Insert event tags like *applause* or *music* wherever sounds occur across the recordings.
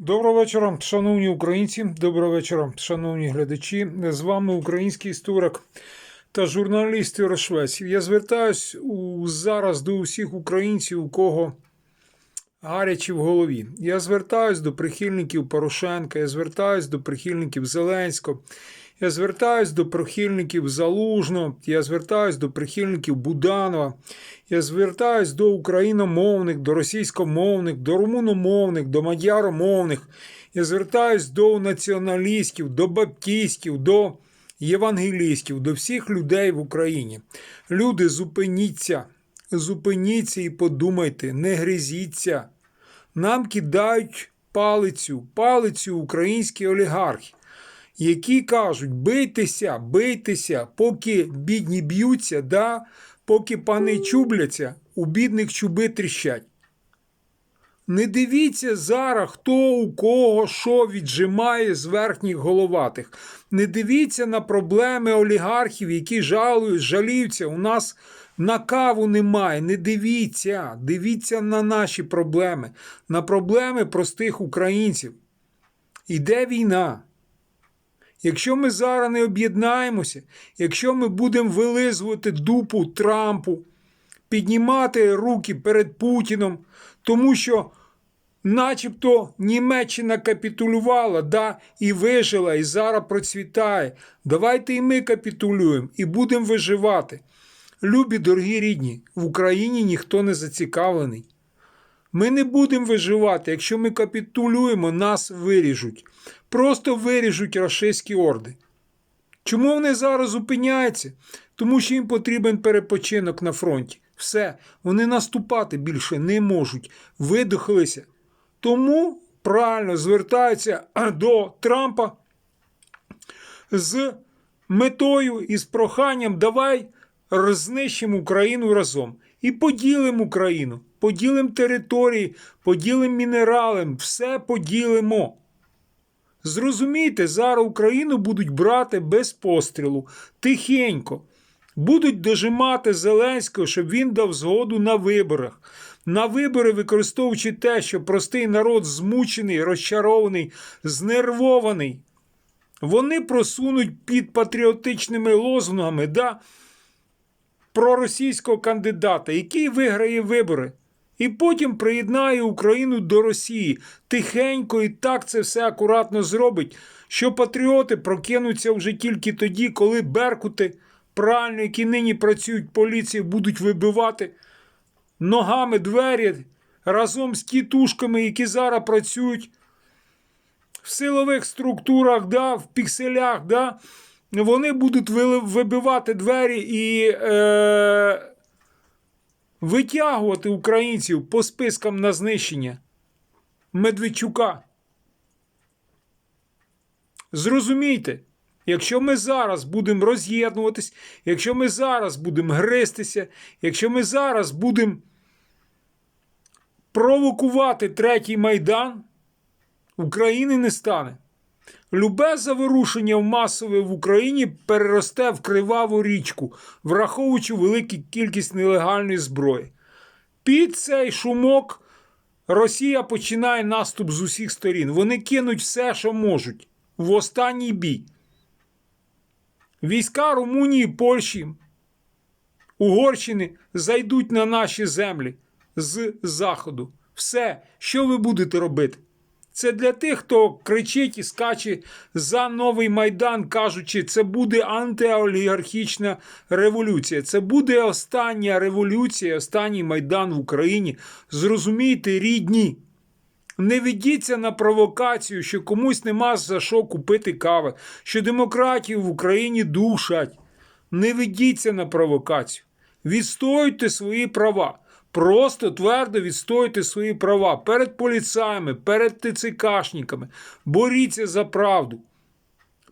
Доброго вечора, шановні українці. Доброго вечора, шановні глядачі. З вами український історик та журналіст Рошвець. Швець. Я звертаюсь у, зараз до усіх українців, у кого гарячі в голові. Я звертаюсь до прихильників Порошенка, я звертаюсь до прихильників Зеленського. Я звертаюсь до прихильників Залужного, я звертаюсь до прихильників Буданова, я звертаюсь до україномовних, до російськомовних, до румуномовних, до мадяромовних. Я звертаюсь до націоналістів, до баптістів, до євангелістів, до всіх людей в Україні. Люди, зупиніться, зупиніться і подумайте, не гризіться. Нам кидають палицю, палицю українські олігархи які кажуть: бийтеся, бийтеся, поки бідні б'ються, да, поки пани чубляться, у бідних чуби тріщать. Не дивіться зараз, хто у кого що віджимає з верхніх головатих. Не дивіться на проблеми олігархів, які жалують, жаліються. У нас на каву немає. Не дивіться, дивіться на наші проблеми, на проблеми простих українців. Іде війна. Якщо ми зараз не об'єднаємося, якщо ми будемо вилизувати дупу Трампу, піднімати руки перед Путіном, тому що, начебто, Німеччина капітулювала, да, і вижила, і зараз процвітає. Давайте і ми капітулюємо і будемо виживати. Любі, дорогі рідні, в Україні ніхто не зацікавлений. Ми не будемо виживати. Якщо ми капітулюємо, нас виріжуть. Просто виріжуть рашистські орди. Чому вони зараз зупиняються? Тому що їм потрібен перепочинок на фронті. Все, вони наступати більше не можуть. Видохлися. Тому правильно звертаються *clears throat* до Трампа з метою і з проханням давай знищимо Україну разом і поділимо Україну, поділимо території, поділимо мінералем, все поділимо. Зрозумійте, зараз Україну будуть брати без пострілу, тихенько. Будуть дожимати Зеленського, щоб він дав згоду на виборах. На вибори використовуючи те, що простий народ змучений, розчарований, знервований. Вони просунуть під патріотичними лозунгами да, проросійського кандидата, який виграє вибори. І потім приєднає Україну до Росії. Тихенько і так це все акуратно зробить, що патріоти прокинуться вже тільки тоді, коли беркути, правильно, які нині працюють поліції, будуть вибивати ногами двері разом з тітушками, які зараз працюють в силових структурах, да, в пікселях. Да, вони будуть вибивати двері і. Е, витягувати українців по спискам на знищення Медведчука. Зрозумійте, якщо ми зараз будемо роз'єднуватись, якщо ми зараз будемо гристися, якщо ми зараз будемо провокувати третій майдан, України не стане. Любе заворушення в масове в Україні переросте в криваву річку, враховуючи велику кількість нелегальної зброї. Під цей шумок Росія починає наступ з усіх сторін. Вони кинуть все, що можуть, в останній бій. Війська Румунії, Польщі, Угорщини зайдуть на наші землі з заходу. Все, що ви будете робити? Це для тих, хто кричить і скаче за новий майдан, кажучи, це буде антиолігархічна революція. Це буде остання революція, останній майдан в Україні. Зрозумійте, рідні. Не ведіться на провокацію, що комусь нема за що купити кави, що демократію в Україні душать. Не ведіться на провокацію. Відстоюйте свої права. Просто твердо відстоюйте свої права перед поліцаями, перед ТЦКшниками. Боріться за правду.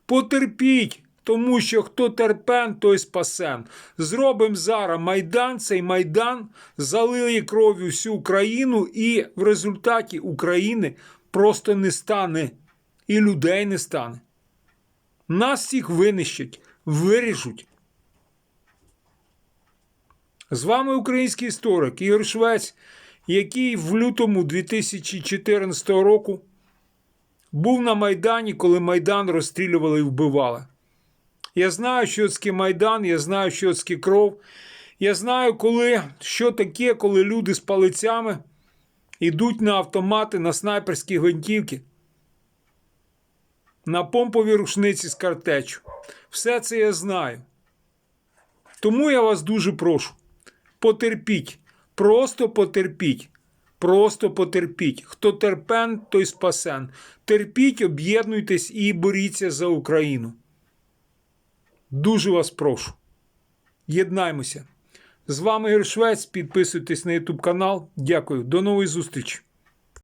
Потерпіть, тому що хто терпен, той спасен. Зробимо зараз Майдан, цей Майдан залиє кров'ю всю Україну, і в результаті України просто не стане. І людей не стане. Нас всіх винищать, виріжуть. З вами український історик Ігор Швець, який в лютому 2014 року Був на Майдані, коли Майдан розстрілювали і вбивали. Я знаю, що таке Майдан, я знаю, що таке кров. Я знаю, коли, що таке, коли люди з палицями йдуть на автомати, на снайперські гвинтівки, на помпові рушниці з картечу. Все це я знаю. Тому я вас дуже прошу. Потерпіть, просто потерпіть. Просто потерпіть. Хто терпен, той спасен. Терпіть, об'єднуйтесь і боріться за Україну. Дуже вас прошу. Єднаймося. З вами Ігор Швець. Підписуйтесь на YouTube канал. Дякую. До нової зустрічі.